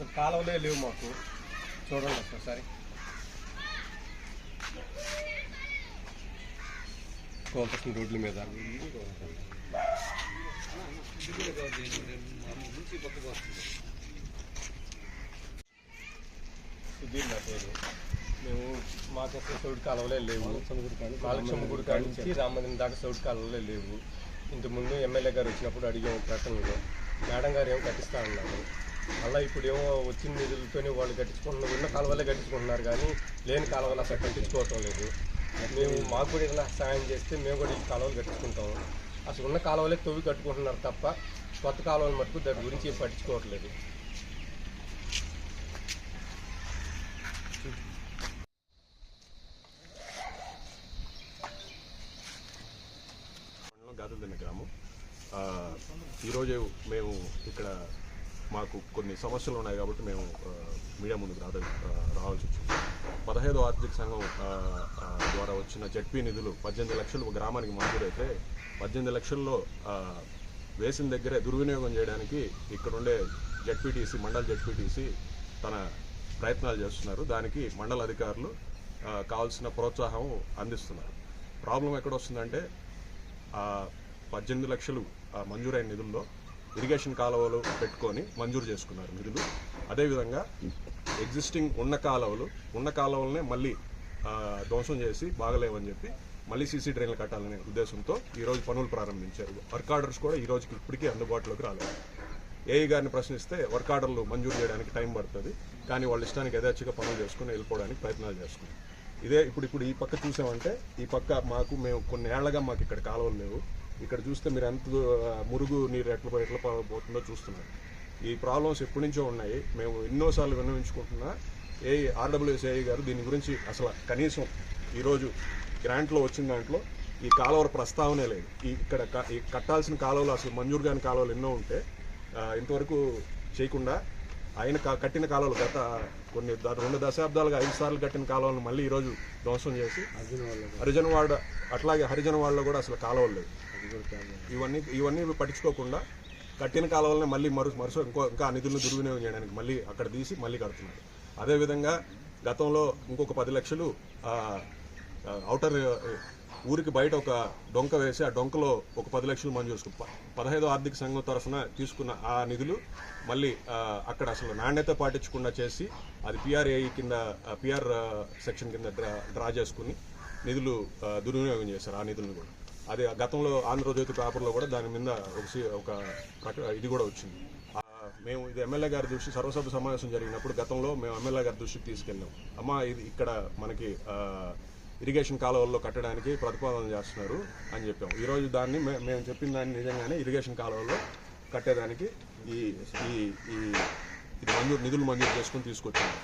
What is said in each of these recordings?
అసలు కాలువలే లేవు మాకు. చూడండి ఒకసారి కోపసిన రోడ్ల మీద. నా పేరు. మేము మాకు అసలు సౌడి కాలువలే లేవు. కాలక్షమ గుడి కాడ నుంచి రామమందిరం దాకా సౌడి కాలువలే లేవు. ఇంతకుముందు ఎమ్మెల్యే గారు వచ్చినప్పుడు అడిగాము ప్రకటనలో మేడం గారు ఏమో కట్టిస్తా ఉన్నారు మళ్ళీ ఇప్పుడు ఏమో వచ్చిన నిధులతోనే వాళ్ళు కట్టించుకుంటున్నారు ఉన్న కాలువలే కట్టించుకుంటున్నారు కానీ లేని కాలువలు అసలు కట్టించుకోవటం లేదు. మేము మాకు కూడా ఇలా సాయం చేస్తే మేము కూడా ఈ కాలువలు కట్టించుకుంటాము. అసలు ఉన్న కాలువలే తవ్వి కట్టుకుంటున్నారు తప్ప కొత్త కాలువలు మటుకు దాని గురించి పట్టించుకోవట్లేదు. మండలం గ్రామం. ఈరోజు మేము ఇక్కడ మాకు కొన్ని సమస్యలు ఉన్నాయి కాబట్టి మేము మీడియా ముందుకు రాద రావాల్సి వచ్చింది. పదహైదో ఆర్థిక సంఘం ద్వారా వచ్చిన జడ్పీ నిధులు పద్దెనిమిది లక్షలు ఒక గ్రామానికి మంజూరైతే పద్దెనిమిది లక్షల్లో వేసిన దగ్గరే దుర్వినియోగం చేయడానికి ఇక్కడ ఉండే జడ్పీటీసీ మండల జడ్పీటీసీ తన ప్రయత్నాలు చేస్తున్నారు. దానికి మండల అధికారులు కావాల్సిన ప్రోత్సాహం అందిస్తున్నారు. ప్రాబ్లం ఎక్కడ వస్తుందంటే పద్దెనిమిది లక్షలు మంజూరైన నిధుల్లో ఇరిగేషన్ కాలువలు పెట్టుకొని మంజూరు చేసుకున్నారు నిధులు అదేవిధంగా ఎగ్జిస్టింగ్ ఉన్న కాలువలు ఉన్న కాలువలనే మళ్ళీ ధ్వంసం చేసి బాగలేవని చెప్పి మళ్ళీ సీసీ డ్రైన్లు కట్టాలనే ఉద్దేశంతో ఈరోజు పనులు ప్రారంభించారు. వర్క్ ఆర్డర్స్ కూడా ఈ రోజుకి ఇప్పటికీ అందుబాటులోకి రాలేదు. ఏఈ గారిని ప్రశ్నిస్తే వర్క్ ఆర్డర్లు మంజూరు చేయడానికి టైం పడుతుంది. కానీ వాళ్ళ ఇష్టానికి యథేచ్ఛగా పనులు చేసుకుని వెళ్ళిపోవడానికి ప్రయత్నాలు చేసుకున్నాం ఇదే ఇప్పుడు ఇప్పుడు ఈ పక్క చూసామంటే ఈ పక్క మాకు మేము కొన్ని ఏళ్ళగా మాకు ఇక్కడ కాలువలు లేవు. ఇక్కడ చూస్తే మీరు ఎంత మురుగు నీరు ఎట్లా ఎట్లా పోతుందో చూస్తున్నారు. ఈ ప్రాబ్లమ్స్ ఎప్పటి నుంచో ఉన్నాయి. మేము ఎన్నోసార్లు విన్నవించుకుంటున్నా ఏ ఆర్డబ్ల్యూఎస్ ఏఈ గారు దీని గురించి అసలు కనీసం ఈరోజు గ్రాంట్లో వచ్చిన దాంట్లో ఈ కాలువల ప్రస్తావనే లేదు. ఈ ఇక్కడ కట్టాల్సిన కాలువలు అసలు మంజూరు కాని కాలువలు ఎన్నో ఉంటే ఇంతవరకు చేయకుండా ఆయన కట్టిన కాలువలు గత కొన్ని రెండు దశాబ్దాలుగా ఐదు సార్లు కట్టిన కాలువలను మళ్ళీ ఈరోజు ధ్వంసం చేసి హరిజనవాడ అట్లాగే హరిజనవాడలో కూడా అసలు కాలువలు లేవు. ఇవన్నీ ఇవన్నీ పట్టించుకోకుండా కట్టిన కాలువలనే మళ్ళీ మరు మరుస ఇంకో ఇంకా నిధులను దుర్వినియోగం చేయడానికి మళ్ళీ అక్కడ తీసి మళ్ళీ కడుతున్నారు. అదేవిధంగా గతంలో ఇంకొక పది లక్షలు అవుటర్ ఊరికి బయట ఒక డొంక వేసి ఆ డొంకలో ఒక పది లక్షలు మంజూరు పదహైదు ఆర్థిక సంఘం తరఫున తీసుకున్న ఆ నిధులు మళ్ళీ అక్కడ అసలు నాణ్యత పాటించకుండా చేసి అది పిఆర్ఏ కింద పిఆర్ సెక్షన్ కింద డ్రా డ్రా చేసుకుని నిధులు దుర్వినియోగం చేశారు ఆ నిధులను కూడా. అది గతంలో ఆంధ్రజ్యోతి పేపర్లో కూడా దాని మీద ఒక సి- ఒక ఇది కూడా వచ్చింది. మేము ఇది ఎమ్మెల్యే గారి దృష్టి సర్వసభ్య సమావేశం జరిగినప్పుడు గతంలో మేము ఎమ్మెల్యే గారి దృష్టికి తీసుకెళ్ళాం. అమ్మా ఇది ఇక్కడ మనకి ఇరిగేషన్ కాలువల్లో కట్టడానికి ప్రతిపాదన చేస్తున్నారు అని చెప్పాం. ఈరోజు దాన్ని మేము చెప్పిన దాన్ని నిజంగానే ఇరిగేషన్ కాలువల్లో కట్టేదానికి ఈ ఈ ఈ ఇది మంజూరు నిధులు మంజూరు చేసుకుని తీసుకొచ్చాము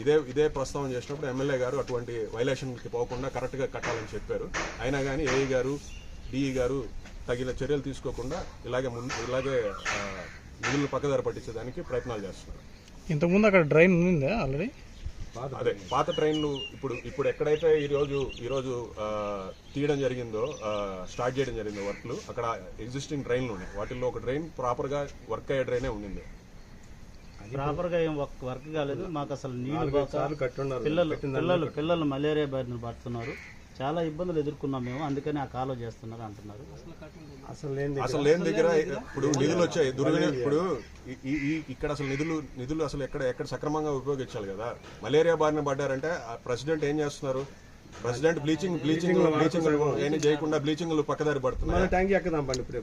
ఇదే ఇదే ప్రస్తావన చేసినప్పుడు ఎమ్మెల్యే గారు అటువంటి వైలేషన్కి పోకుండా కరెక్ట్గా కట్టాలని చెప్పారు. అయినా కానీ ఏఈ గారు డిఈ గారు తగిన చర్యలు తీసుకోకుండా ఇలాగే ముందు ఇలాగే నిధులను పక్కదారి పట్టించేదానికి ప్రయత్నాలు చేస్తున్నారు. ఇంతకుముందు అక్కడ డ్రైన్ ఉందా ఆల్రెడీ? అదే పాత ట్రైన్లు ఇప్పుడు ఇప్పుడు ఎక్కడైతే ఈ రోజు ఈ రోజు ఆ, తీయడం జరిగిందో స్టార్ట్ చేయడం జరిగిందో వర్క్లు అక్కడ ఎగ్జిస్టింగ్ ట్రైన్లు ఉన్నాయి. వాటిల్లో ఒక ట్రైన్ ప్రాపర్గా వర్క్ అయ్యే ట్రైనే ఉండింది. ప్రాపర్గా ఏం వర్క్ వర్క్ కాలేదు. మాకు అసలు పోక పిల్లలు పిల్లలు పిల్లలు మలేరియా బారిన పడుతున్నారు. చాలా ఇబ్బందులు ఎదుర్కొన్నాం మేము అందుకని ఆ కాలువ చేస్తున్నారు అంటున్నారు. అసలు లేని దగ్గర. ఇప్పుడు నిధులు వచ్చాయి. దుర్వినియోగం ఇప్పుడు ఇక్కడ అసలు నిధులు నిధులు అసలు ఎక్కడ ఎక్కడ సక్రమంగా ఉపయోగించాలి కదా? మలేరియా బారిన పడ్డారంటే ఆ ప్రెసిడెంట్ ఏం చేస్తున్నారు? ప్రెసిడెంట్ బ్లీచింగ్ బ్లీచింగ్ బ్లీచింగ్ ఏమీ చేయకుండా బ్లీచింగ్ పక్కదారి పడుతున్నారు ట్యాంక్ ఎక్కుదాం పండి ఇప్పుడే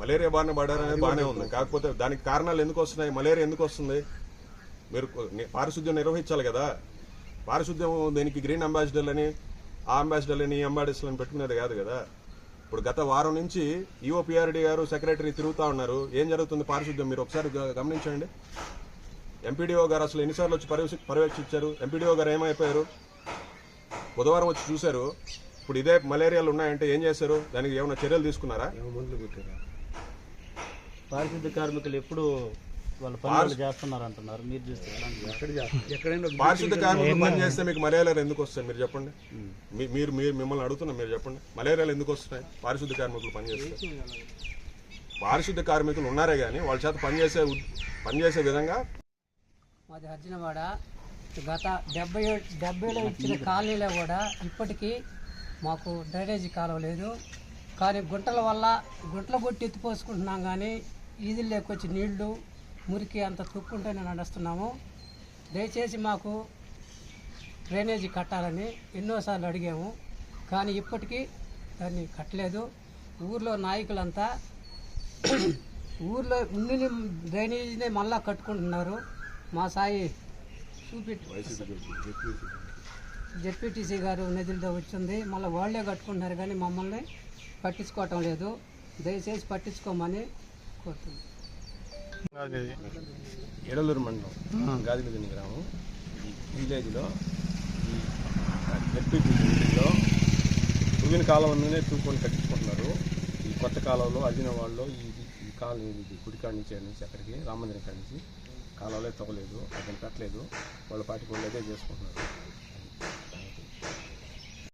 మలేరియా బారిన పడారనేది బాగానే ఉంది. కాకపోతే దానికి కారణాలు ఎందుకు వస్తున్నాయి? మలేరియా ఎందుకు వస్తుంది? మీరు పారిశుద్ధ్యం నిర్వహించాలి కదా? పారిశుద్ధ్యం దీనికి గ్రీన్ అంబాసిడర్ అని ఆ అంబాసిడర్ అని ఈ అని పెట్టుకునేది కాదు కదా. ఇప్పుడు గత వారం నుంచి ఈఓపిఆర్డి గారు సెక్రటరీ తిరుగుతూ ఉన్నారు. ఏం జరుగుతుంది పారిశుద్ధ్యం? మీరు ఒకసారి గమనించండి. ఎంపీడీఓ గారు అసలు ఎన్నిసార్లు వచ్చి పర్యవేక్ష పర్యవేక్షించారు? ఎంపీడీఓ గారు ఏమైపోయారు? బుధవారం వచ్చి చూశారు. ఇప్పుడు ఇదే మలేరియాలు ఉన్నాయంటే ఏం చేశారు? దానికి ఏమైనా చర్యలు తీసుకున్నారా? పారిశుద్ధ్య కార్మికులు ఎప్పుడు వాళ్ళ పనులు చేస్తున్నారు అంటున్నారు మీరు చూస్తే పారిశుద్ధ కార్మికులు పని చేస్తే మీకు మలేరియాలు ఎందుకు వస్తాయి? మీరు చెప్పండి. మీరు మీరు మిమ్మల్ని అడుగుతున్నా మీరు చెప్పండి. మలేరియాలు ఎందుకు వస్తున్నాయి? పారిశుద్ధ కార్మికులు పని చేస్తే పారిశుద్ధ కార్మికులు ఉన్నారే కానీ వాళ్ళ చేత పనిచేసే పనిచేసే విధంగా మాది హర్జనవాడ. గత డెబ్బై ఏడు- డెబ్బైలో ఇచ్చిన కాలనీలో కూడా ఇప్పటికీ మాకు డ్రైనేజీ కాలువ లేదు. కానీ గుంటల వల్ల గుంటల కొట్టి ఎత్తిపోసుకుంటున్నాం కానీ ఈదుల్లోకి వచ్చి నీళ్ళు మురికి అంత తుక్కుంటూనే నడుస్తున్నాము. దయచేసి మాకు డ్రైనేజీ కట్టాలని ఎన్నోసార్లు అడిగాము. కానీ ఇప్పటికీ దాన్ని కట్టలేదు. ఊర్లో నాయకులంతా ఊర్లో ఉండి డ్రైనేజీనే మళ్ళా కట్టుకుంటున్నారు. మా సాయి చూపెట్టి జెడ్పీటీసీ గారు నిధులతో వచ్చింది. మళ్ళీ వాళ్ళే కట్టుకుంటున్నారు కానీ మమ్మల్ని పట్టించుకోవటం లేదు. దయచేసి పట్టించుకోమని కోరుతున్నాను ఎడలూరు మండలం గాదిమిదిని గ్రామం. ఈ విలేజ్లో ఈ జడ్పీటీ విలేజ్లో కాలంలోనే కాలువనే తూకొని కట్టించుకుంటున్నారు. ఈ కొత్త కాలంలో అడిగిన వాళ్ళు ఈ ఈ కాలం ఇది గుడికాడి నుంచి నుంచి అక్కడికి రామందిరం కాడ నుంచి కాలంలో తొగలేదు అతను కట్టలేదు వాళ్ళ పాటికి వాళ్ళు అదే చేసుకుంటున్నారు.